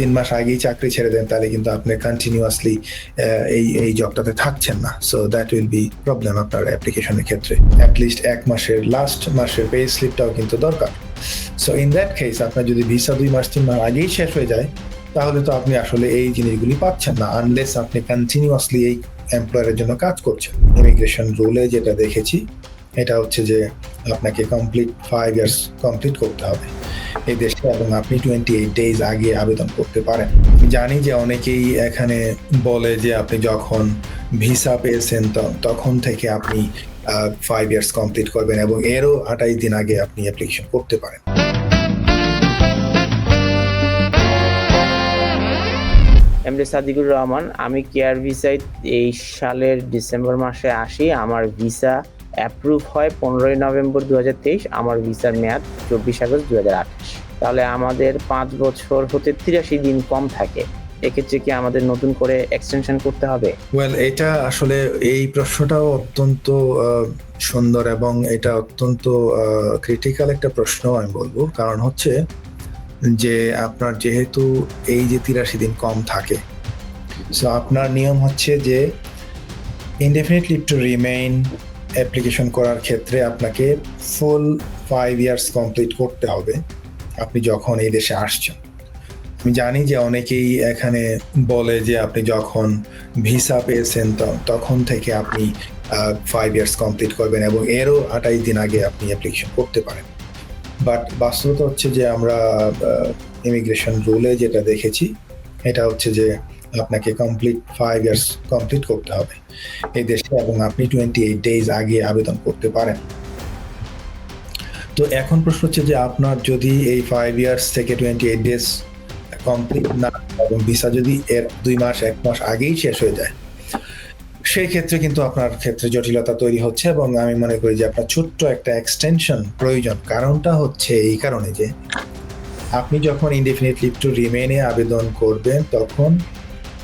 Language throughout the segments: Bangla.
তিন মাস আগেই চাকরি ছেড়ে দেন, তাহলে কিন্তু আপনি কন্টিনিউয়াসলি এই এই জবটাতে থাকছেন না। So that will be problem আপনার অ্যাপ্লিকেশনের ক্ষেত্রে। অ্যাটলিস্ট এক মাসের লাস্ট মাসের পে স্লিপটাও কিন্তু দরকার। সো ইন দ্যাট কেস আপনার যদি ভিসা দুই মাস, তিন মাস আগেই শেষ হয়ে যায়, তাহলে তো আপনি আসলে এই জিনিসগুলি পাচ্ছেন না আনলেস আপনি কন্টিনিউয়াসলি এই এমপ্লয়ারের জন্য কাজ করছেন। ইমিগ্রেশন রুলে যেটা দেখেছি এটা হচ্ছে যে আপনাকে কমপ্লিট ফাইভ ইয়ার্স কমপ্লিট করতে হবে। এই দেশে এবং আপনি টোয়েন্টি এইট ডেজ আগে আবেদন করতে পারেন। জানি যে অনেকেই এখানে বলে যে আপনি যখন ভিসা পেয়েছেন তখন থেকে আপনি ফাইভ ইয়ার্স কমপ্লিট করবেন এবং এরও আঠাইশ দিন আগে আপনি অ্যাপ্লিকেশন করতে পারেন। এমডি সাদিকুর রহমান, আমি কেয়ার ভিসায় এই সালের ডিসেম্বর মাসে আসি। আমার ভিসা অ্যাপ্রুভ হয় পনেরোই নভেম্বর দু হাজার তেইশ আমার ভিসার মেয়াদ চব্বিশ আগস্ট দু তাহলে আমাদের পাঁচ বছর হতে তিরাশি দিন কম থাকে। এক্ষেত্রে কি আমাদের নতুন করে এক্সটেনশন করতে হবে? ওয়েল এটা আসলে এই প্রশ্নটাও অত্যন্ত সুন্দর এবং এটা অত্যন্ত ক্রিটিক্যাল একটা প্রশ্ন আমি বলব। কারণ হচ্ছে যে আপনার যেহেতু এই যে তিরাশি দিন কম থাকে সো আপনার নিয়ম হচ্ছে যে indefinite leave to remain application করার ক্ষেত্রে আপনাকে ফুল ফাইভ ইয়ার্স কমপ্লিট করতে হবে, আপনি যখন এই দেশে আসছেন। আমি জানি যে অনেকেই এখানে বলে যে আপনি যখন ভিসা পেয়েছেন তখন থেকে আপনি ফাইভ ইয়ার্স কমপ্লিট করবেন এবং এরও আঠাইশ দিন আগে আপনি অ্যাপ্লিকেশন করতে পারেন। বাট বাস্তবতা হচ্ছে যে আমরা ইমিগ্রেশন রুলে যেটা দেখেছি, এটা হচ্ছে যে আপনাকে কমপ্লিট ফাইভ ইয়ার্স কমপ্লিট করতে হবে। এই দেশে এবং আপনি টোয়েন্টি এইট ডেজ আগে আবেদন করতে পারেন। তো এখন প্রশ্ন হচ্ছে যে আপনার যদি এই ফাইভ ইয়ার্স থেকে টোয়েন্টি এইট ডেজ কমপ্লিট না এবং ভিসা যদি এর দুই মাস, এক মাস আগেই শেষ হয়ে যায়, সেই ক্ষেত্রে কিন্তু আপনার ক্ষেত্রে জটিলতা তৈরি হচ্ছে এবং আমি মনে করি যে আপনার ছোট্ট একটা এক্সটেনশন প্রয়োজন। কারণটা হচ্ছে এই কারণে যে আপনি যখন ইনডেফিনিট লিভ টু রিমেনে আবেদন করবেন, তখন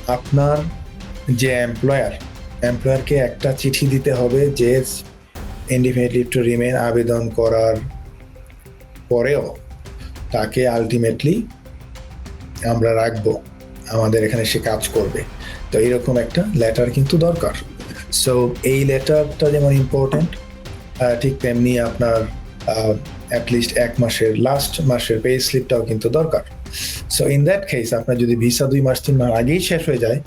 আপনার যে এমপ্লয়ার এমপ্লয়ারকে একটা চিঠি দিতে হবে যে ইনডিফিনিট লিভ টু রিমেন আবেদন করার পরেও তাকে আলটিমেটলি আমরা রাখব। আমাদের এখানে সে কাজ করবে। তো এরকম একটা লেটার কিন্তু দরকার। সো এই লেটারটা যেমন ইম্পর্টেন্ট ঠিক তেমনি আপনার অ্যাটলিস্ট এক মাসের লাস্ট মাসের পে স্লিপটাও কিন্তু দরকার। সো ইন দ্যাট কেস আপনার যদি ভিসা দুই মাস, তিন মাস আগেই শেষ হয়ে যায়,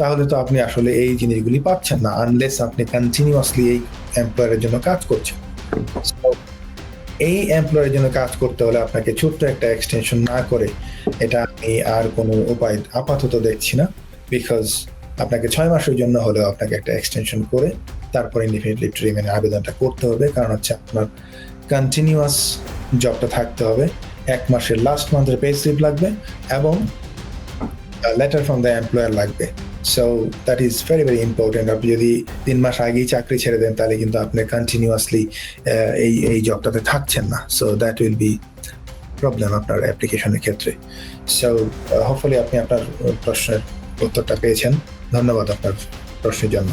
তাহলে তো আপনি আসলে এই জিনিসগুলি পাচ্ছেন না আনলেস আপনি কন্টিনিউয়াসলি এই এমপ্লয়ারের জন্য কাজ করছেন। এই এমপ্লয়ের জন্য কাজ করতে হলে আপনাকে ছোট্ট একটা এক্সটেনশন না করে এটা আমি আর কোনো উপায় আপাতত দেখছি না বিকজ আপনাকে ছয় মাসের জন্য হলেও আপনাকে একটা এক্সটেনশন করে তারপরে ইনডিফিনিট লিভ আবেদনটা করতে হবে, কারণ হচ্ছে আপনার কন্টিনিউয়াস জবটা থাকতে হবে। এক মাসের লাস্ট মান্থের পে স্লিপ লাগবে এবং লেটার ফ্রম দ্য এমপ্লয়ার লাগবে। So that is very very important আপনি যদি তিন মাস আগেই চাকরি ছেড়ে দেন, তাহলে কিন্তু আপনি কন্টিনিউয়াসলি এই এই জবটাতে থাকছেন না। So that will be problem আপনার অ্যাপ্লিকেশনের ক্ষেত্রে। সো হোপফুলি আপনি আপনার প্রশ্নের উত্তরটা পেয়েছেন। ধন্যবাদ আপনার প্রশ্নের জন্য।